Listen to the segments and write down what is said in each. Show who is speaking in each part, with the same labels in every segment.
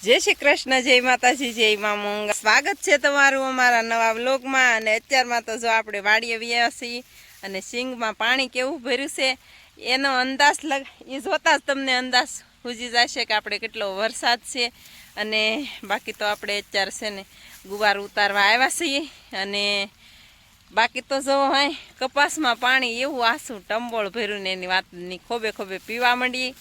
Speaker 1: જય શ્રી કૃષ્ણ, જય માતાજી, જય મા મોંગા. સ્વાગત છે તમારું અમારા નવા બ્લોગમાં અને અત્યારમાં તો જો આપણે વાડીએ વ્યા છીએ અને સિંગમાં પાણી કેવું ભર્યું છે, એનો અંદાજ લગ, એ જોતા જ તમને અંદાજ સૂજી જશે કે આપણે કેટલો વરસાદ છે. અને બાકી તો આપણે અત્યારે છે ને ગુવાર ઉતારવા આવ્યા છીએ. અને બાકી તો જો હાય કપાસમાં પાણી એવું આસું ટંબોળ ભર્યું ને એની વાતની ખોબે ખોબે પીવા માંડીએ.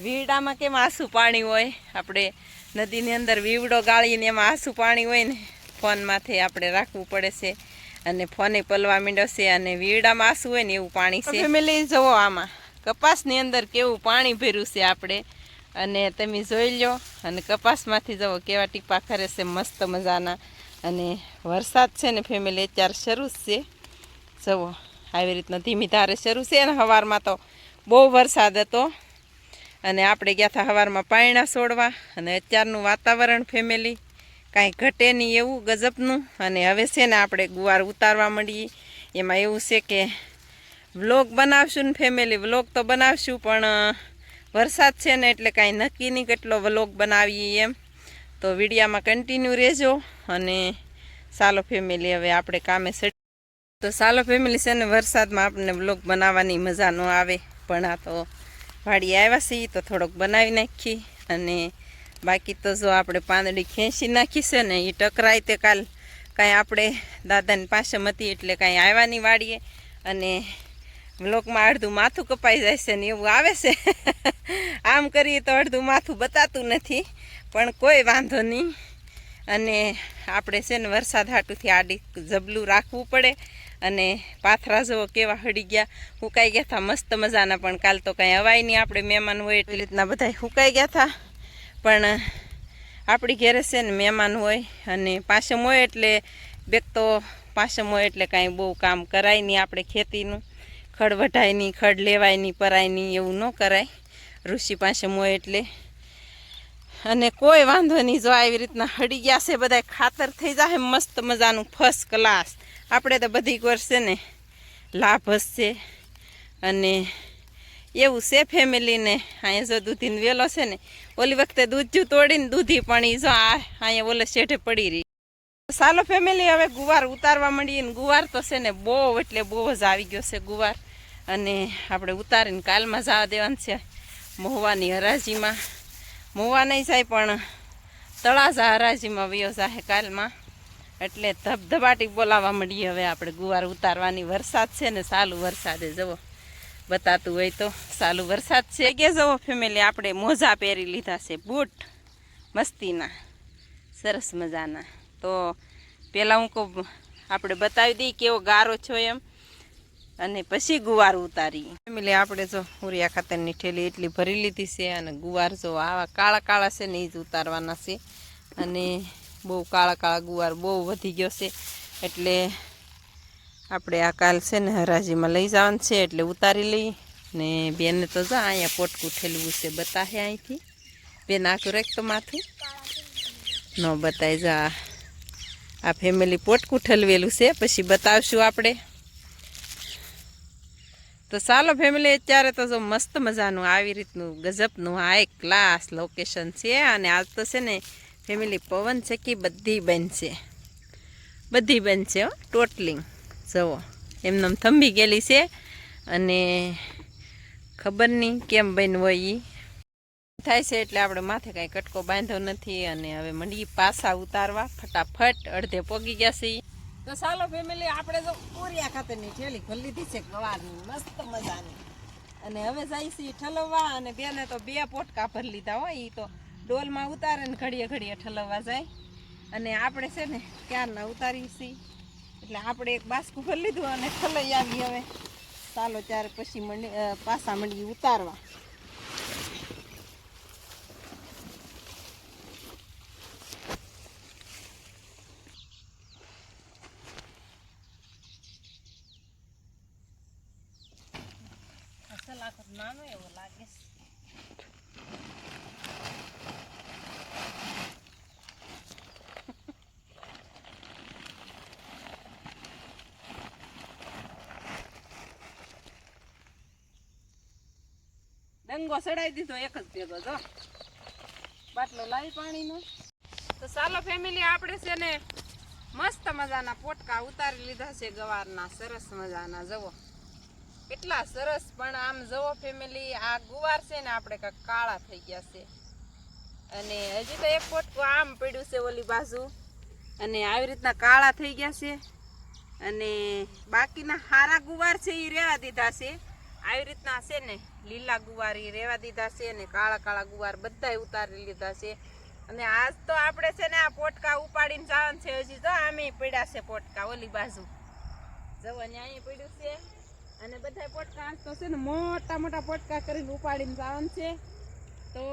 Speaker 1: વીડામાં કેમ આસું પાણી હોય? આપણે નદીની અંદર વીવડો ગાળીને એમાં આસું પાણી હોય ને, ફોનમાંથી આપણે રાખવું પડે છે. અને ફોને પલવા માંડ્યો છે અને વીવડામાં આસું હોય ને એવું પાણી છે. ફેમિલી જુઓ આમાં. કપાસની અંદર કેવું પાણી ભર્યું છે આપણે? અને તમે જોઈ લો, અને કપાસમાંથી જુઓ કેવા ટીપા ખરે છે, મસ્ત મજાના. અને વરસાદ છે ને ફેમિલી અત્યારે શરૂ છે. જુઓ આવી રીતના ધીમી ધારે શરૂ છે ને સવારમાં તો બહુ વરસાદ હતો. અને આપણે ગયા હતા સવારમાં પાયણા છોડવા અને અત્યારનું વાતાવરણ ફેમિલી કાંઈ ઘટે નહીં એવું ગજબનું. અને હવે છે ને આપણે ગુવાર ઉતારવા માંડીએ. એમાં એવું છે કે વ્લોગ બનાવશું ને ફેમિલી વ્લોગ તો બનાવશું, પણ વરસાદ છે ને એટલે કાંઈ નક્કી નહીં કેટલો વ્લોગ બનાવીએ એમ. તો વિડીયામાં કન્ટિન્યુ રહેજો અને સાલો ફેમિલી હવે આપણે કામે સડી તો સાલો ફેમિલી છે ને વરસાદમાં આપણને વ્લોગ બનાવવાની મજા ન આવે. પણ આ તો વાડી આવ્યા છીએ તો થોડોક બનાવી નાખી અને બાકી તો જો આપણે પાંદડી ખેંચી નાખી છે ને એ ટકરાય તે કાલ. કાંઈ આપણે દાદાની પાસે મતી એટલે કાંઈ આવ્યા નહીં વાડીએ. અને બ્લોકમાં અડધું માથું કપાઈ જાય છે ને એવું આવે છે. આમ કરીએ તો અડધું માથું બતાતું નથી, પણ કોઈ વાંધો નહીં. અને આપણે છે ને વરસાદ હાટુથી આડી જબલું રાખવું પડે. અને પાથરા જેવો કેવા હળી ગયા. હુકાઈ ગયા હતા મસ્ત મજાના, પણ કાલ તો કાંઈ હવાય નહીં, આપણે મહેમાન હોય એટલી રીતના બધા હુકાઈ ગયા હતા પણ આપણી ઘેરે છે ને મહેમાન હોય અને પાસમ હોય એટલે બેક તો પાસમ હોય એટલે કાંઈ બહુ કામ કરાય નહીં આપણે ખેતીનું. ખડ વઢાય નહીં, ખડ લેવાય નહીં, પરાય નહીં, એવું ન કરાય. ઋષિ પાસમ હોય એટલે. અને કોઈ વાંધો નહીં, જો આવી રીતના હડી ગયા છે બધા ખાતર થઈ જાય મસ્ત મજાનું ફર્સ્ટ ક્લાસ આપણે તો બધી છે ને, લાભ હશે. અને એવું છે ફેમિલીને અહીંયા જો દૂધીને વેલો છે ને, ઓલી વખતે દૂધ જો તોડીને દૂધી પણ ઈ જો આ અહીંયા ઓલે શેઠે પડી રહી. સાલો ફેમિલી હવે ગુવાર ઉતારવા માંડીએ ને ગુવાર તો છે ને બહુ, એટલે બહુ જ આવી ગયો છે ગુવાર. અને આપણે ઉતારીને કાલમાં જવા દેવાનું છે મહુવાની હરાજીમાં. મહુવા નહીં જાય પણ તળાજા હરાજીમાં વયો જાય કાલમાં. એટલે ધબધબાટી બોલાવવા માંડીએ હવે આપણે. ગુવાર ઉતારવાની વરસાદ છે ને સાલું વરસાદે જવો. બતાતું હોય તો સાલું વરસાદ છે કે જવો ફેમિલી આપણે મોજા પહેરી લીધા છે, બૂટ મસ્તીના, સરસ મજાના. તો પહેલાં હું કહું, આપણે બતાવી દઈએ કેવો ગારો છો એમ. અને પછી ગુવાર ઉતારી ફેમિલી આપણે જો ઉરિયા ખાતરની ઠેલી એટલી ભરી લીધી છે અને ગુવાર જો આવા કાળા કાળા છે ને એ જ ઉતારવાના છે. અને બહુ કાળા કાળા ગુવાર બહુ વધી ગયો છે. એટલે આપણે આ કાલ છે ને હરાજીમાં લઈ જવાનું છે, એટલે ઉતારી લઈ. ને બેને તો જા, અહીંયા પોટકું ઠેલવું છે બતાવે અહીંથી. બેન આખું રેખ તો માથું. ન બતાવી જા. આ ફેમિલી પોટકું ઠલવેલું છે, પછી બતાવશું આપણે. તો ચાલો ફેમિલી અત્યારે તો જો મસ્ત મજાનું આવી રીતનું ગજબનું હાઈ ક્લાસ લોકેશન છે, અને આજ તો છે ને ફેમિલી પવન છે કે બધી બેન છે? બધી બેન હો, ટોટલિંગ. જવો એમને થંભી ગયેલી છે અને ખબર નહીં કેમ બન હોય એ થાય છે એટલે આપણે માથે કાંઈ કટકો બાંધ્યો નથી અને હવે મંડી પાસા ઉતારવા. ફટાફટ અડધે પોગી ગયા છે. તો ચાલો ફેમિલી, આપણે જો કોરિયા ખાતરની ઠેલી ભરી લીધી છે ગવારની મસ્ત મજાની. અને હવે જાય છે ઠલવવા અને બેને તો બે પોટકા ભરી લીધા હોય એ તો. ડોલમાં ઉતારે ને ઘડીએ ઘડીએ ઠલવવા જાય. અને આપણે છે ને ક્યારના ઉતારી છીએ. એટલે આપણે એક બાસકું ભરી લીધું અને ઠલઈ આવી હવે. ચાલો ત્યારે પછી મંડી પાસા મંડી ઉતારવા. નાનો એવો લાગે છે. ડંગો ચડાવી દીધો, એક જ ભેગો જો. બાટલો લાવી પાણીનો. તો ચાલો ફેમિલી આપણે છે ને મસ્ત મજાના પોટકા ઉતારી લીધા છે ગવારના, સરસ મજાના જવો કેટલા સરસ, પણ આમ જવો ફેમિલી આ ગુવાર છે ને આપણે કાંક કાળા થઈ ગયા છે. અને હજી તો એક પોટકું આમ પડ્યું છે ઓલી બાજુ. અને આવી રીતના કાળા થઈ ગયા છે. અને બાકીના હારા ગુવાર છે એ રહેવા દીધા છે. આવી રીતના છે ને, લીલા ગુવાર એ રહેવા દીધા છે અને કાળા કાળા ગુવાર બધાય ઉતારી લીધા છે. અને આજ તો આપણે છે ને આ પોટકા ઉપાડીને જવાનું છે. હજી તો આમે પડ્યા છે પોટકા, ઓલી બાજુ. જવાની ન્યાય પડ્યું છે. અને બધા પોટકા આજ તો છે ને મોટા મોટા પોટકા કરીને ઉપાડીને જવાનું છે. તો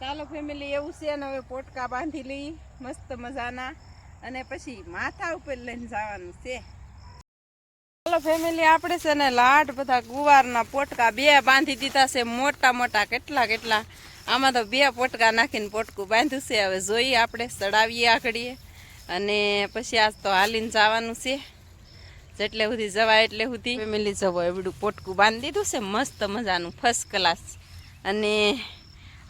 Speaker 1: ચાલો ફેમિલી એવું છે ને, હવે પોટકા બાંધી લઈ, મસ્ત મજાના. અને પછી માથા ઉપર લઈને જવાનું છે. ચાલો ફેમિલી આપણે છે ને લાડ બધા ગુવારના પોટકા બે બાંધી દીધા છે. મોટા મોટા કેટલા કેટલા. આમાં તો બે પોટકા નાખીને પોટકું બાંધ્યું છે. હવે જોઈએ આપણે ચડાવીએ આગળીએ. અને પછી આજ તો હાલીને જવાનું છે. જેટલે સુધી જવાય એટલે સુધી. ફેમિલી જવો, એવડું પોટકું બાંધી દીધું છે. મસ્ત મજાનું ફર્સ્ટ ક્લાસ અને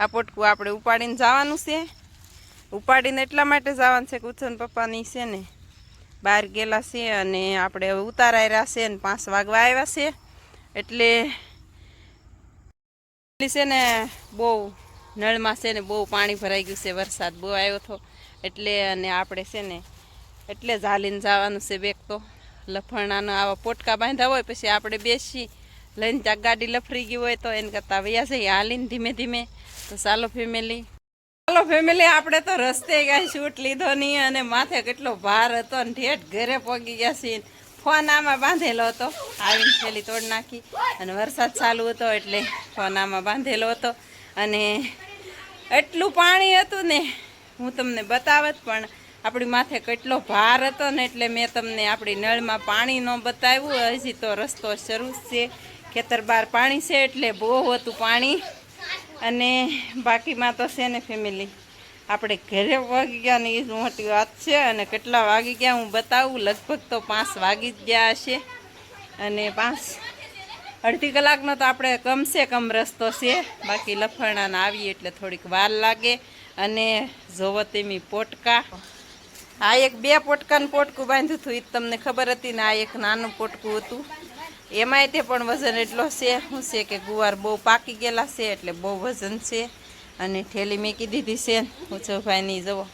Speaker 1: આ પોટકું આપણે ઉપાડીને જવાનું છે. ઉપાડીને એટલા માટે જવાનું છે કે ઉછન પપ્પાની છે ને બહાર ગયેલા છે અને આપણે ઉતારાયેલા છે ને પાંચ વાગવા આવ્યા છે. એટલે છે ને બહુ નળમાં છે ને બહુ પાણી ભરાઈ ગયું છે, વરસાદ બહુ આવ્યો હતો. એટલે અને આપણે છે ને એટલે જ હાલીને જવાનું છે બેગ તો. લફણાનો આવા પોટકા બાંધ્યા હોય પછી આપણે બેસી લઈને ત્યાં ગાડી લફરી ગઈ હોય તો એને કરતાં વૈયા જઈએ. હાલીને ધીમે ધીમે તો ચાલો ફેમિલી ચાલો ફેમિલી આપણે તો રસ્તે ગયા શૂટ લીધો નહીં અને માથે કેટલો ભાર હતો અને ઠેઠ ઘરે પગી ગયા છીએ. ફોન આમાં બાંધેલો હતો, આવીને થેલી તોડ નાખી. અને વરસાદ ચાલુ હતો એટલે ફોન આમાં બાંધેલો હતો. અને એટલું પાણી હતું ને, હું તમને બતાવત પણ આપણી માથે કેટલો ભાર હતો ને એટલે મેં તમને આપણી નળમાં પાણી ન બતાવ્યું. હજી તો રસ્તો શરૂ છે, ખેતર બહાર પાણી છે એટલે બહુ હતું પાણી. અને બાકીમાં તો છે ને ફેમિલી આપણે ઘરે વાગી ગયા ને એ જ મોટી વાત છે અને કેટલા વાગી ગયા હું બતાવું. લગભગ તો પાંચ વાગી જ ગયા હશે અને પાંચ અડધી કલાકનો તો આપણે કમસે કમ રસ્તો છે. બાકી લફરણાને આવીએ એટલે થોડીક વાર લાગે અને જોવો તેમી પોટકા. આ એક બે પોટકાનું પોટકું બાંધ્યું હતું એ તમને ખબર હતી ને આ એક નાનું પોટકું હતું. એમાંય તે પણ વજન એટલો છે શું છે કે ગુવાર બહુ પાકી ગયેલા છે એટલે બહુ વજન છે. અને ઠેલી મેકી દીધી છે. ઉછવભાઈની જવો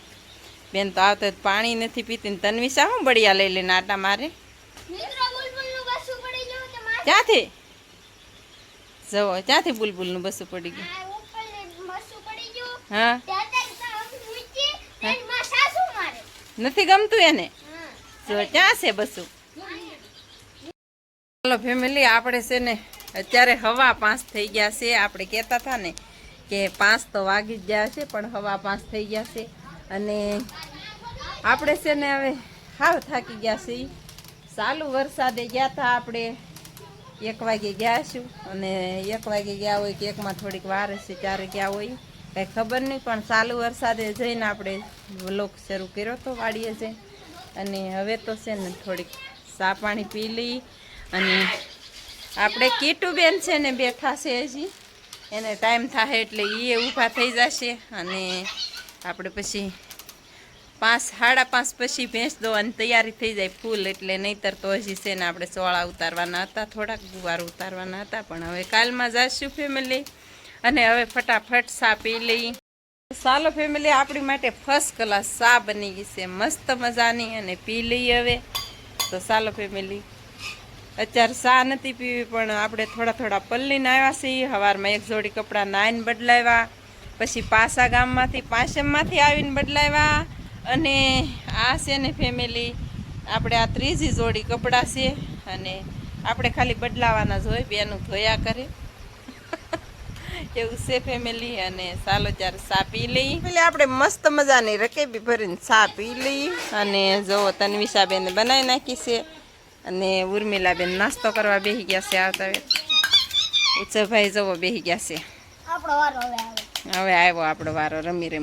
Speaker 1: બેન તો આવતો પાણી નથી પીતી. ને તન્વિશા શું બળિયા લઈ લઈને આટા મારે. ક્યાંથી? જવો ક્યાંથી બુલબુલનું બસું પડી ગયું. હા. નથી ગમતું એને? જો ક્યાં છે બસું? ચાલો ફેમિલી આપણે છે ને અત્યારે હવા પાંચ થઈ ગયા છે. આપણે કહેતા હતા ને કે પાંચ તો વાગી જ ગયા છે, પણ હવા પાંચ થઈ ગયા છે. અને આપણે છે ને હવે હાવ થાકી ગયા છે ચાલુ વરસાદે ગયા હતા આપણે. એક વાગે ગયા છું અને એક વાગે ગયા હોય કે એકમાં થોડીક વાર હશે ત્યારે ગયા હોય. કંઈ ખબર નહીં, પણ ચાલુ વરસાદે જઈને આપણે વ્લોગ શરૂ કર્યો હતો વાડીએ જઈ. અને હવે તો છે ને થોડીક ચા પાણી પી લઈ અને આપણે કીટુબેન છે ને બેઠા છે હજી. એને ટાઈમ થાય એટલે એ ઊભા થઈ જશે અને આપણે પછી પાંચ, સાડા પાંચ પછી ભેંસ દોવાની તૈયારી થઈ જાય ફૂલ એટલે નહીતર તો હજી છે ને આપણે સોળા ઉતારવાના હતા, થોડાક ગુવાર ઉતારવાના હતા, પણ હવે કાલમાં જઈશું ફેમિલી અને હવે ફટાફટ સા પી લઈ. સાલો ફેમિલી આપણી માટે ફર્સ્ટ ક્લાસ સા બની ગઈ છે. મસ્ત મજાની અને પી લઈએ હવે. તો સાલો ફેમિલી અત્યારે સા નથી પીવી પણ આપણે થોડા થોડા પલ્લીને આવ્યા છીએ. સવારમાં એક જોડી કપડાં નાઈને બદલાવ્યા પછી પાસા ગામમાંથી પાસમમાંથી આવીને બદલાવ્યા. અને આ છે ને ફેમિલી આપણે આ ત્રીજી જોડી કપડાં છે અને આપણે ખાલી બદલાવાના જ હોય બેનું ધોયા કરે. એવું છે ફેમિલી અને ચાલો ત્યારે ચા પી લઈ એટલે આપણે મસ્ત મજાની રકેબી ભરીને ચા પી લઈ અને જો તન્વિષાબેન બનાવી નાખી છે. અને ઉર્મિલાબેન નાસ્તો કરવા બેસી ગયા છે આવતા ઉત્સવભાઈ જવો બેસી ગયા છે.
Speaker 2: હવે
Speaker 1: હવે આવ્યો આપણો વારો રમી રમી.